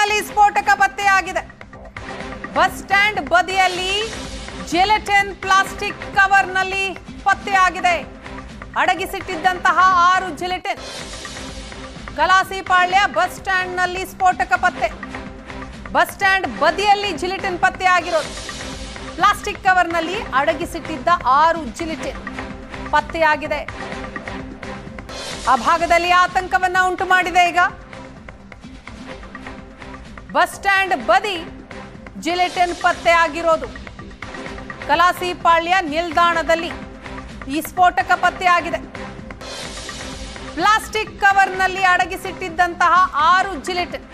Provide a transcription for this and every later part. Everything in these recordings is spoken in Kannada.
ನಲ್ಲಿ ಸ್ಫೋಟಕ ಪತ್ತೆಯಾಗಿದೆ. ಬಸ್ ಸ್ಟ್ಯಾಂಡ್ ಬದಿಯಲ್ಲಿ ಜೆಲೆಟಿನ್ ಪ್ಲಾಸ್ಟಿಕ್ ಕವರ್ನಲ್ಲಿ ಪತ್ತೆಯಾಗಿದೆ. ಅಡಗಿಸಿಟ್ಟಿದ್ದಂತಹ ಆರು ಜೆಲೆಟಿನ್. ಕಲಾಸಿಪಾಳ್ಯ ಬಸ್ ಸ್ಟ್ಯಾಂಡ್ನಲ್ಲಿ ಸ್ಫೋಟಕ ಪತ್ತೆ. ಬಸ್ ಸ್ಟ್ಯಾಂಡ್ ಬದಿಯಲ್ಲಿ ಜಿಲಿಟಿನ್ ಪತ್ತೆಯಾಗಿರೋದು. ಪ್ಲಾಸ್ಟಿಕ್ ಕವರ್ನಲ್ಲಿ ಅಡಗಿಸಿಟ್ಟಿದ್ದ ಆರು ಜಿಲಿಟಿನ್. ಪತ್ತೆಯಾಗಿದೆ. ಆ ಭಾಗದಲ್ಲಿ ಆತಂಕವನ್ನ ಉಂಟು ಮಾಡಿದೆ ಈಗ. ಬಸ್ ಸ್ಟ್ಯಾಂಡ್ ಬದಿ ಜಿಲೆಟಿನ್ ಪತ್ತೆ ಆಗಿರೋದು. ಕಲಾಸಿಪಾಳ್ಯ ನಿಲ್ದಾಣದಲ್ಲಿ ಈ ಸ್ಫೋಟಕ ಪತ್ತೆಯಾಗಿದೆ. ಪ್ಲಾಸ್ಟಿಕ್ ಕವರ್ನಲ್ಲಿ ಅಡಗಿಸಿಟ್ಟಿದ್ದಂತಹ ಆರು ಜಿಲೆಟಿನ್.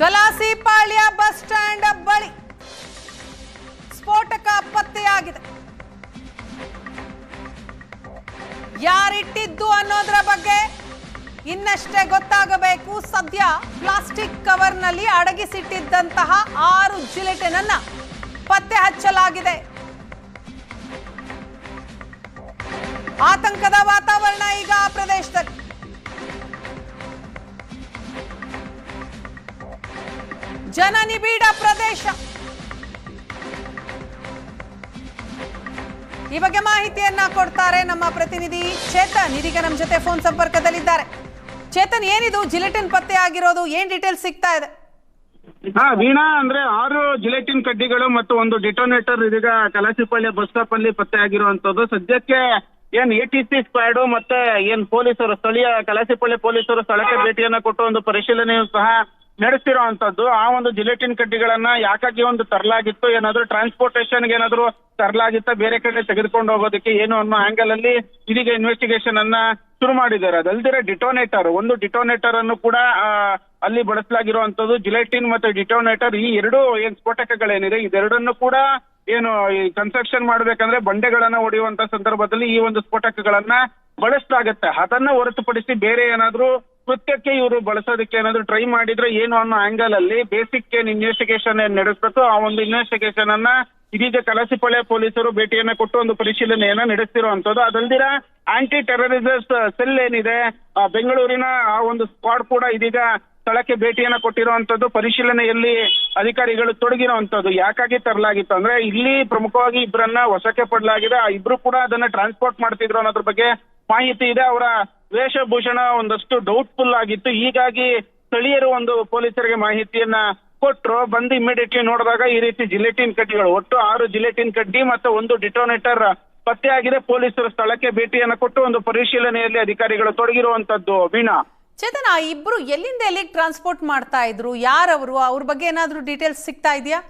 ಗಲಾಸಿಪಾಳ್ಯ ಬಸ್ ಸ್ಟ್ಯಾಂಡ್ ಬಳಿ ಸ್ಫೋಟಕ ಪತ್ತೆಯಾಗಿದೆ. ಯಾರಿಟ್ಟಿದ್ದು ಅನ್ನೋದರ ಬಗ್ಗೆ ಇನ್ನಷ್ಟೇ ಗೊತ್ತಾಗಬೇಕು. ಸದ್ಯ ಪ್ಲಾಸ್ಟಿಕ್ ಕವರ್ನಲ್ಲಿ ಅಡಗಿಸಿಟ್ಟಿದ್ದಂತಹ ಆರು ಜಿಲೆಟನನ್ನ ಪತ್ತೆ ಹಚ್ಚಲಾಗಿದೆ. ಆತಂಕದ ವಾತಾವರಣ ಈಗ ಆ ಪ್ರದೇಶದಲ್ಲಿ ಜನನಿಬಿಡ ಪ್ರದೇಶ. ಈ ಬಗ್ಗೆ ಮಾಹಿತಿಯನ್ನ ಕೊಡ್ತಾರೆ ನಮ್ಮ ಪ್ರತಿನಿಧಿ ಚೇತನ್. ಇದೀಗ ನಮ್ಮ ಜೊತೆ ಫೋನ್ ಸಂಪರ್ಕದಲ್ಲಿದ್ದಾರೆ. ಚೇತನ್, ಏನಿದು? ಜಿಲೆಟಿನ್ ಪತ್ತೆ ಆಗಿರೋದು, ಏನ್ ಡೀಟೇಲ್ ಸಿಗ್ತಾ ಇದೆ? ಹಾ, ವೀಣಾ, ಅಂದ್ರೆ ಆರು ಜಿಲೆಟಿನ್ ಕಡ್ಡಿಗಳು ಮತ್ತು ಒಂದು ಡಿಟೋನೇಟರ್ ಇದೀಗ ಕಲಾಸಿಪಳ್ಳಿ ಬಸ್ ಸ್ಟಾಪ್ ಅಲ್ಲಿ ಪತ್ತೆ ಆಗಿರುವಂತದ್ದು. ಸದ್ಯಕ್ಕೆ ಏನ್ ಎ ಟಿ ಸಿ ಸ್ಕ್ವಾಡ್ ಮತ್ತೆ ಏನ್ ಪೊಲೀಸರು, ಸ್ಥಳೀಯ ಕಲಾಸಿಪಳ್ಳಿ ಪೊಲೀಸರು ಸ್ಥಳಕ್ಕೆ ಭೇಟಿಯನ್ನ ಕೊಟ್ಟು ಒಂದು ಪರಿಶೀಲನೆಯೂ ಸಹ ನಡೆಸ್ತಿರುವಂತದ್ದು ಆ ಒಂದು ಜಿಲೆಟಿನ್ ಕಡ್ಡಿಗಳನ್ನ ಯಾಕಾಗಿ ಒಂದು ತರಲಾಗಿತ್ತು, ಏನಾದ್ರು ಟ್ರಾನ್ಸ್ಪೋರ್ಟೇಷನ್ ಏನಾದ್ರು ತರಲಾಗಿತ್ತ, ಬೇರೆ ಕಡೆ ತೆಗೆದುಕೊಂಡು ಹೋಗೋದಕ್ಕೆ ಏನು ಅನ್ನೋ ಆಂಗಲ್ ಅಲ್ಲಿ ಇದೀಗ ಇನ್ವೆಸ್ಟಿಗೇಷನ್ ಅನ್ನ ಶುರು ಮಾಡಿದ್ದಾರೆ. ಅದಲ್ದಿರ ಡಿಟೋನೇಟರ್ ಒಂದು ಡಿಟೋನೇಟರ್ ಅನ್ನು ಕೂಡ ಅಲ್ಲಿ ಬಳಸಲಾಗಿರುವಂತದ್ದು ಜಿಲೆಟಿನ್ ಮತ್ತು ಡಿಟೋನೇಟರ್ ಈ ಎರಡು ಏನ್ ಸ್ಫೋಟಕಗಳೇನಿದೆ, ಇದೆರಡನ್ನು ಕೂಡ ಏನು ಈ ಕನ್ಸ್ಟ್ರಕ್ಷನ್ ಮಾಡ್ಬೇಕಂದ್ರೆ ಬಂಡೆಗಳನ್ನ ಹೊಡೆಯುವಂತ ಸಂದರ್ಭದಲ್ಲಿ ಈ ಒಂದು ಸ್ಫೋಟಕಗಳನ್ನ ಬಳಸಲಾಗತ್ತೆ. ಅದನ್ನ ಹೊರತುಪಡಿಸಿ ಬೇರೆ ಏನಾದ್ರೂ ಕೃತ್ಯಕ್ಕೆ ಇವರು ಬಳಸೋದಕ್ಕೆ ಏನಾದ್ರು ಟ್ರೈ ಮಾಡಿದ್ರೆ ಏನು ಅನ್ನೋ ಆಂಗಲ್ ಅಲ್ಲಿ ಬೇಸಿಕ್ ಏನ್ ಇನ್ವೆಸ್ಟಿಗೇಷನ್ ಏನ್ ನಡೆಸಬೇಕು, ಆ ಒಂದು ಇನ್ವೆಸ್ಟಿಗೇಷನ್ ಅನ್ನ ಇದೀಗ ಕಲಸಿಪಾಳ್ಯ ಪೊಲೀಸರು ಭೇಟಿಯನ್ನ ಕೊಟ್ಟು ಒಂದು ಪರಿಶೀಲನೆಯನ್ನ ನಡೆಸ್ತಿರುವಂತದ್ದು ಅದಲ್ದಿರ ಆಂಟಿ ಟೆರರಿಸ್ಟ್ ಸೆಲ್ ಏನಿದೆ ಬೆಂಗಳೂರಿನ ಆ ಒಂದು ಸ್ಕ್ವಾಡ್ ಕೂಡ ಇದೀಗ ಸ್ಥಳಕ್ಕೆ ಭೇಟಿಯನ್ನ ಕೊಟ್ಟಿರುವಂತದ್ದು ಪರಿಶೀಲನೆಯಲ್ಲಿ ಅಧಿಕಾರಿಗಳು ತೊಡಗಿರುವಂತದ್ದು ಯಾಕಾಗಿ ತರಲಾಗಿತ್ತು ಅಂದ್ರೆ, ಇಲ್ಲಿ ಪ್ರಮುಖವಾಗಿ ಇಬ್ಬರನ್ನ ವಶಕ್ಕೆ ಪಡಲಾಗಿದೆ. ಆ ಇಬ್ರು ಕೂಡ ಅದನ್ನ ಟ್ರಾನ್ಸ್ಪೋರ್ಟ್ ಮಾಡ್ತಿದ್ರು ಅನ್ನೋದ್ರ ಬಗ್ಗೆ ಮಾಹಿತಿ ಇದೆ. ಅವರ ವೇಷಭೂಷಣ ಒಂದಷ್ಟು ಡೌಟ್ಫುಲ್ ಆಗಿತ್ತು. ಹೀಗಾಗಿ ಸ್ಥಳೀಯರು ಒಂದು ಪೊಲೀಸರಿಗೆ ಮಾಹಿತಿಯನ್ನ ಕೊಟ್ರು. ಬಂದು ಇಮಿಡಿಯೇಟ್ಲಿ ನೋಡಿದಾಗ ಈ ರೀತಿ ಜಿಲೆಟಿನ್ ಕಡ್ಡಿಗಳು, ಒಟ್ಟು ಆರು ಜಿಲೆಟಿನ್ ಕಡ್ಡಿ ಮತ್ತು ಒಂದು ಡಿಟೋನೇಟರ್ ಪತ್ತೆಯಾಗಿದೆ. ಪೊಲೀಸರು ಸ್ಥಳಕ್ಕೆ ಭೇಟಿಯನ್ನ ಕೊಟ್ಟು ಒಂದು ಪರಿಶೀಲನೆಯಲ್ಲಿ ಅಧಿಕಾರಿಗಳು ತೊಡಗಿರುವಂತದ್ದು. ವೀಣಾ. ಚೇತನ್ ಇಬ್ರು ಎಲ್ಲಿಂದ ಎಲ್ಲಿಗೆ ಟ್ರಾನ್ಸ್ಪೋರ್ಟ್ ಮಾಡ್ತಾ ಇದ್ರು? ಯಾರವರು? ಅವ್ರ ಬಗ್ಗೆ ಏನಾದ್ರೂ ಡೀಟೇಲ್ಸ್ ಸಿಗ್ತಾ ಇದೆಯಾ?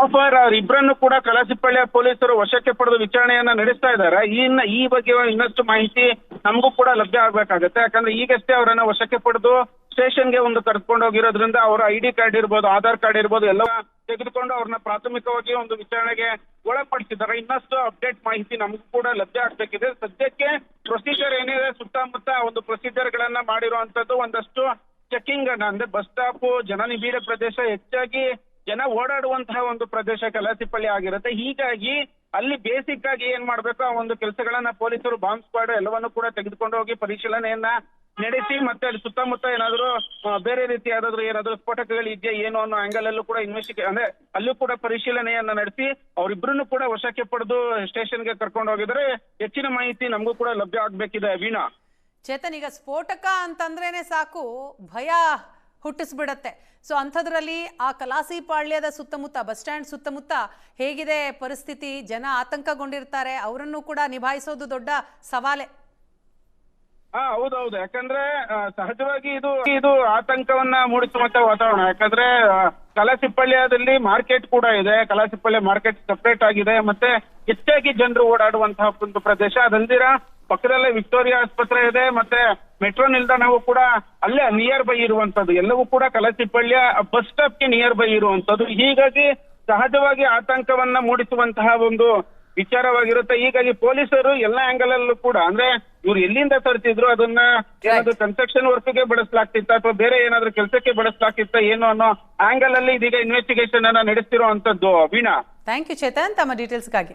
ಆಫರ್ ಅವರಿಬ್ಬರನ್ನು ಕೂಡ ಕಲಾಸಿಪಳ್ಳಿಯ ಪೊಲೀಸರು ವಶಕ್ಕೆ ಪಡೆದು ವಿಚಾರಣೆಯನ್ನ ನಡೆಸ್ತಾ ಇದ್ದಾರೆ. ಇನ್ನ ಈ ಬಗ್ಗೆ ಇನ್ನಷ್ಟು ಮಾಹಿತಿ ನಮಗೂ ಕೂಡ ಲಭ್ಯ ಆಗ್ಬೇಕಾಗತ್ತೆ. ಯಾಕಂದ್ರೆ ಈಗಷ್ಟೇ ಅವರನ್ನ ವಶಕ್ಕೆ ಪಡೆದು ಸ್ಟೇಷನ್ಗೆ ಒಂದು ಕರ್ಕೊಂಡು ಹೋಗಿರೋದ್ರಿಂದ ಅವರ ಐ ಡಿ ಕಾರ್ಡ್ ಇರ್ಬೋದು, ಆಧಾರ್ ಕಾರ್ಡ್ ಇರ್ಬೋದು, ಎಲ್ಲ ತೆಗೆದುಕೊಂಡು ಅವ್ರನ್ನ ಪ್ರಾಥಮಿಕವಾಗಿ ಒಂದು ವಿಚಾರಣೆಗೆ ಒಳಪಡಿಸಿದ್ದಾರೆ. ಇನ್ನಷ್ಟು ಅಪ್ಡೇಟ್ ಮಾಹಿತಿ ನಮಗೂ ಕೂಡ ಲಭ್ಯ ಆಗ್ಬೇಕಿದೆ. ಸದ್ಯಕ್ಕೆ ಪ್ರೊಸೀಜರ್ ಏನಿದೆ, ಸುತ್ತಮುತ್ತ ಒಂದು ಪ್ರೊಸೀಜರ್ ಗಳನ್ನ ಮಾಡಿರುವಂತದ್ದು ಒಂದಷ್ಟು ಚೆಕಿಂಗ್ ಅನ್ನ ಅಂದ್ರೆ ಬಸ್ ಸ್ಟಾಪ್, ಜನನಿಬಿಡ ಪ್ರದೇಶ ಹೆಚ್ಚಾಗಿ ಜನ ಓಡಾಡುವಂತಹ ಒಂದು ಪ್ರದೇಶ ಕಲಾಸಿಪಳ್ಳಿ ಆಗಿರುತ್ತೆ. ಹೀಗಾಗಿ ಅಲ್ಲಿ ಬೇಸಿಕ್ ಆಗಿ ಏನ್ ಮಾಡ್ಬೇಕು? ಆ ಒಂದು ಕೆಲಸಗಳನ್ನ ಪೊಲೀಸರು ಬಾಂಬ್ ಸ್ಕ್ವಾಡ್ ಎಲ್ಲವನ್ನು ಕೂಡ ತೆಗೆದುಕೊಂಡು ಹೋಗಿ ಪರಿಶೀಲನೆಯನ್ನ ನಡೆಸಿ ಮತ್ತೆ ಅಲ್ಲಿ ಸುತ್ತಮುತ್ತ ಏನಾದ್ರು ಬೇರೆ ರೀತಿ ಯಾವ್ದಾದ್ರು ಏನಾದ್ರು ಸ್ಫೋಟಕಗಳು ಇದೆಯಾ ಏನು ಅನ್ನೋ ಆಂಗಲ್ ಅಲ್ಲೂ ಕೂಡ ಇನ್ವೆಸ್ಟಿಗೇ ಅಂದ್ರೆ ಅಲ್ಲೂ ಕೂಡ ಪರಿಶೀಲನೆಯನ್ನ ನಡೆಸಿ ಅವರಿಬ್ಬರನ್ನು ಕೂಡ ವಶಕ್ಕೆ ಪಡೆದು ಸ್ಟೇಷನ್ಗೆ ಕರ್ಕೊಂಡು ಹೋಗಿದ್ರೆ ಹೆಚ್ಚಿನ ಮಾಹಿತಿ ನಮಗೂ ಕೂಡ ಲಭ್ಯ ಆಗ್ಬೇಕಿದೆ ವೀಣಾ. ಚೇತನ್, ಈಗ ಸ್ಫೋಟಕ ಅಂತಂದ್ರೇನೆ ಸಾಕು, ಭಯ ಹುಟ್ಟಿಸ್ಬಿಡತ್ತೆ. ಸೊ ಅಂಥದ್ರಲ್ಲಿ ಆ ಕಲಾಸಿ ಪಾಳ್ಯದ ಸುತ್ತಮುತ್ತ, ಬಸ್ ಸ್ಟ್ಯಾಂಡ್ ಸುತ್ತಮುತ್ತ ಹೇಗಿದೆ ಪರಿಸ್ಥಿತಿ? ಜನ ಆತಂಕಗೊಂಡಿರ್ತಾರೆ. ಅವರನ್ನು ಕೂಡ ನಿಭಾಯಿಸೋದು ದೊಡ್ಡ ಸವಾಲೆ. ಹಾ, ಹೌದೌದು. ಯಾಕಂದ್ರೆ ಸಹಜವಾಗಿ ಇದು ಇದು ಆತಂಕವನ್ನ ಮೂಡಿಸುವಂತ ವಾತಾವರಣ. ಯಾಕಂದ್ರೆ ಕಲಾಸಿಪ್ಪಳ್ಯದಲ್ಲಿ ಮಾರ್ಕೆಟ್ ಕೂಡ ಇದೆ. ಕಲಾಸಿಪ್ಪಳ್ಯ ಮಾರ್ಕೆಟ್ ಸಪರೇಟ್ ಆಗಿದೆ. ಮತ್ತೆ ಹೆಚ್ಚಾಗಿ ಜನರು ಓಡಾಡುವಂತಹ ಒಂದು ಪ್ರದೇಶ. ಅದಂದಿರ ಪಕ್ಕದಲ್ಲೇ ವಿಕ್ಟೋರಿಯಾ ಆಸ್ಪತ್ರೆ ಇದೆ ಮತ್ತೆ ಮೆಟ್ರೋ ನಿಲ್ದಾಣವು ಕೂಡ ಅಲ್ಲೇ ನಿಯರ್ ಬೈ ಇರುವಂತದ್ದು. ಎಲ್ಲವೂ ಕೂಡ ಕಲಾಸಿಪಳ್ಯ ಬಸ್ ಸ್ಟಾಪ್ಗೆ ನಿಯರ್ ಬೈ ಇರುವಂತದ್ದು. ಹೀಗಾಗಿ ಸಹಜವಾಗಿ ಆತಂಕವನ್ನ ಮೂಡಿಸುವಂತಹ ಒಂದು ವಿಚಾರವಾಗಿರುತ್ತೆ. ಹೀಗಾಗಿ ಪೊಲೀಸರು ಎಲ್ಲ ಆಂಗಲ್ ಅಲ್ಲೂ ಕೂಡ ಅಂದ್ರೆ ಇವ್ರು ಎಲ್ಲಿಂದ ತರ್ತಿದ್ರು ಅದನ್ನ ಏನಾದ್ರು ಕನ್ಸ್ಟ್ರಕ್ಷನ್ ವರ್ಕ್ಗೆ ಬಳಸಲಾಗ್ತಿತ್ತ ಅಥವಾ ಬೇರೆ ಏನಾದ್ರು ಕೆಲಸಕ್ಕೆ ಬಳಸಲಾಗ್ತಿತ್ತ ಏನು ಅನ್ನೋ ಆಂಗಲ್ ಅಲ್ಲಿ ಇದೀಗ ಇನ್ವೆಸ್ಟಿಗೇಷನ್ ಅನ್ನ ನಡೆಸ್ತಿರುವಂತದ್ದು ವೀಣಾ. ಥ್ಯಾಂಕ್ ಯು ಚೇತನ್ ತಮ್ಮ ಡೀಟೇಲ್ಸ್ಗಾಗಿ